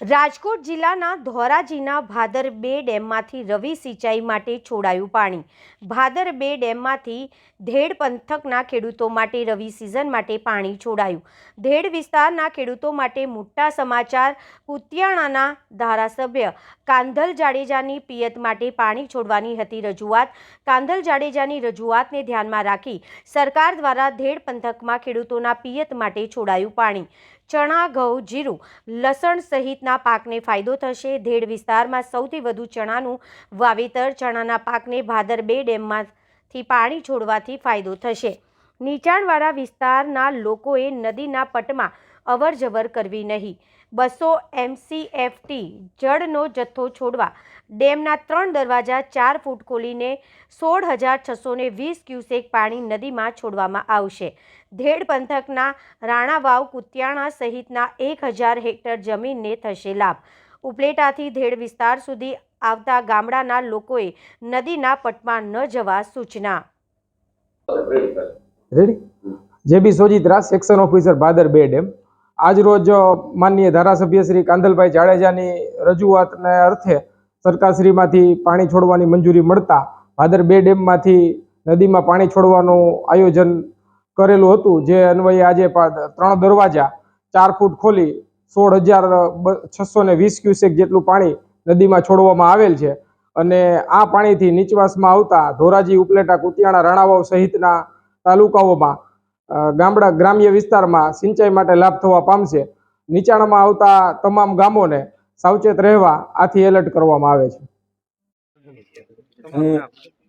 રાજકોટ જિલ્લાના ધોરાજીના ભાદર બે ડેમમાંથી રવિ સિંચાઈ માટે છોડાયું પાણી. ભાદર બે ડેમમાંથી ધેડ પંથકના ખેડૂતો માટે રવિ સિઝન માટે પાણી છોડાયું. ધેડ વિસ્તારના ખેડૂતો માટે મોટા સમાચાર, કુતિયાણાના ધારાસભ્ય કાંધલ જાડેજાની પિયત માટે પાણી છોડવાની હતી રજૂઆત. કાંધલ જાડેજાની રજૂઆતને ધ્યાનમાં રાખી સરકાર દ્વારા ધેડ પંથકમાં ખેડૂતોના પિયત માટે છોડાયું પાણી. ચણા, ઘઉં, જીરું, લસણ સહિતના પાકને ફાયદો થશે. ધેડ વિસ્તારમાં સૌથી વધુ ચણાનું વાવેતર ચણાના પાકને ભાદર બે ડેમમાંથી પાણી છોડવાથી ફાયદો થશે. નીચાણવાળા વિસ્તારના લોકોએ નદીના પટમાં અવરજવર કરવી નહીં. બસો એમસીએફટી જળનો જથ્થો છોડવા ડેમના ત્રણ દરવાજા ચાર ફૂટ ખોલીને સોળ હજાર છસો ને વીસ ક્યુસેક પાણી નદીમાં છોડવામાં આવશે. ધેડ પંથકના રાણાવાવ, કુતિયાણા સહિતના એક હજાર હેક્ટર જમીનને થશે લાભ. ઉપલેટાથી ધેડ વિસ્તાર સુધી આવતા ગામડાના લોકોએ નદીના પટમાં ન જવા સૂચના. Ready J B Sojitra section officer Bhadar બે ડેમ આજ રોજ માનનીય ધારાસભ્ય શ્રી કાંદલભાઈ જાડેજાની રજૂઆતને અર્થે સરકારશ્રીમાંથી પાણી છોડવાની મંજૂરી મળતા ભાદર બે ડેમમાંથી નદીમાં પાણી છોડવાનું આયોજન કરેલું હતું. જે અન્વયે આજે ત્રણ દરવાજા ચાર ફૂટ ખોલી સોળ હજાર છસો ને વીસ ક્યુસેક જેટલું પાણી નદીમાં છોડવામાં આવેલ છે. અને આ પાણીથી નીચવાસમાં આવતા ધોરાજી ઉપલેટા કુતિયાણા રાણાવાવ સહિતના તાલુકાઓમાં ગામડા, ગ્રામ્ય વિસ્તારમાં સિંચાઈ માટે લાભ થવા પામશે. નીચાણમાં આવતા તમામ ગામોને સાવચેત રહેવા આથી એલર્ટ કરવામાં આવે છે. હું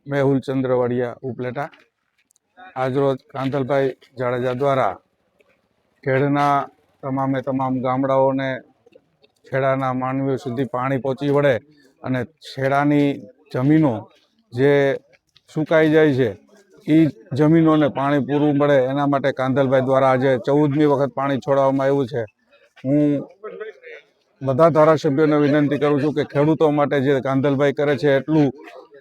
મેહુલ ચંદ્રવાડિયા, ઉપલેટા. આજરોજ કાંતલભાઈ જાડેજા દ્વારા ખેડના તમામે તમામ ગામડાઓને ખેડાના માનવીઓ સુધી પાણી પહોંચી વળે અને ખેડાની જમીનો જે સુકાઈ જાય છે એ જમીનોને પાણી પૂરું મળે એના માટે કાંધલભાઈ દ્વારા આજે ચૌદમી વખત પાણી છોડાવવામાં આવ્યું છે. હું બધા ધારાસભ્યોને વિનંતી કરું છું કે ખેડૂતો માટે જે કાંધલભાઈ કરે છે એટલું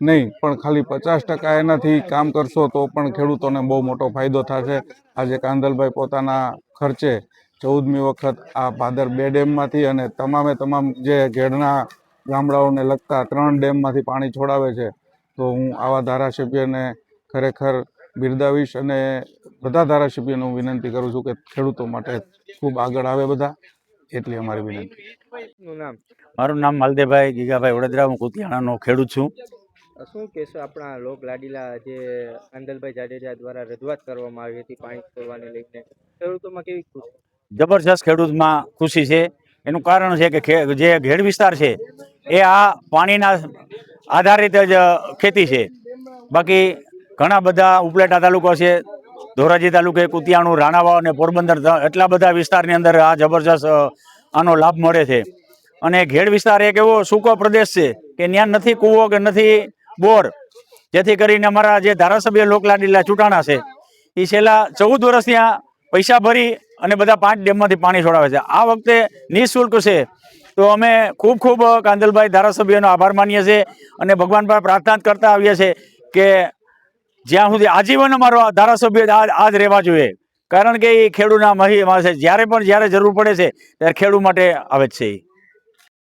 નહીં, પણ ખાલી પચાસ ટકા એનાથી કામ કરશો તો પણ ખેડૂતોને બહુ મોટો ફાયદો થશે. આજે કાંધલભાઈ પોતાના ખર્ચે ચૌદમી વખત આ ભાદર બે ડેમમાંથી અને તમામે તમામ જે ઘેડના ગામડાઓને લગતા ત્રણ ડેમમાંથી પાણી છોડાવે છે. તો હું આવા ધારાસભ્યને ખરેખર બિરદાવીશ અને બધા ધારાસભ્યોને હું વિનંતી કરું છું કે ખેડૂતો માટે ખૂબ આગળ આવે બધા એટલી અમારી વિનંતી. મારું નામ માલદેભાઈ ગીગાભાઈ વડોદરા હું કુતિયાણાનો ખેડૂત છું. શું કહેશો આપણા લોક લાડીલા જે આંદલભાઈ જાડેજા દ્વારા રજૂઆત કરવામાં આવી હતી પાણી છોડવાને લઈને? ખેડૂતોમાં કેવી ખુશી? જબરજસ્ત ખેડૂતમાં ખુશી છે. એનું કારણ છે કે જે ઘેડ વિસ્તાર છે એ આ પાણીના આધારિત જ ખેતી છે. બાકી ઘણા બધા ઉપલેટા તાલુકો છે. ધોરાજી તાલુકે કુતિયાણું, રાણાવાવ અને પોરબંદર એટલા બધા વિસ્તારની અંદર આ જબરજસ્ત આનો લાભ મળે છે. અને ઘેડ વિસ્તાર એક એવો સૂકો પ્રદેશ છે કે ત્યાં નથી કૂવો કે નથી બોર. જેથી કરીને અમારા જે ધારાસભ્ય લોકલાડીલા ચૂંટાણા છે એ છેલ્લા ચૌદ વર્ષ ત્યાં પૈસા ભરી અને બધા પાંચ ડેમમાંથી પાણી છોડાવે છે. આ વખતે નિઃશુલ્ક છે. તો અમે ખૂબ ખૂબ કાંદલભાઈ ધારાસભ્યનો આભાર માનીએ છીએ અને ભગવાન પર પ્રાર્થના કરતા આવીએ છીએ કે જ્યાં સુધી આજીવન અમારો ધારાસભ્ય આ જ રહેવા જોઈએ. કારણ કે એ ખેડૂતના મહી છે જ્યારે પણ જ્યારે જરૂર પડે છે, ત્યારે ખેડૂત માટે આવે જ છે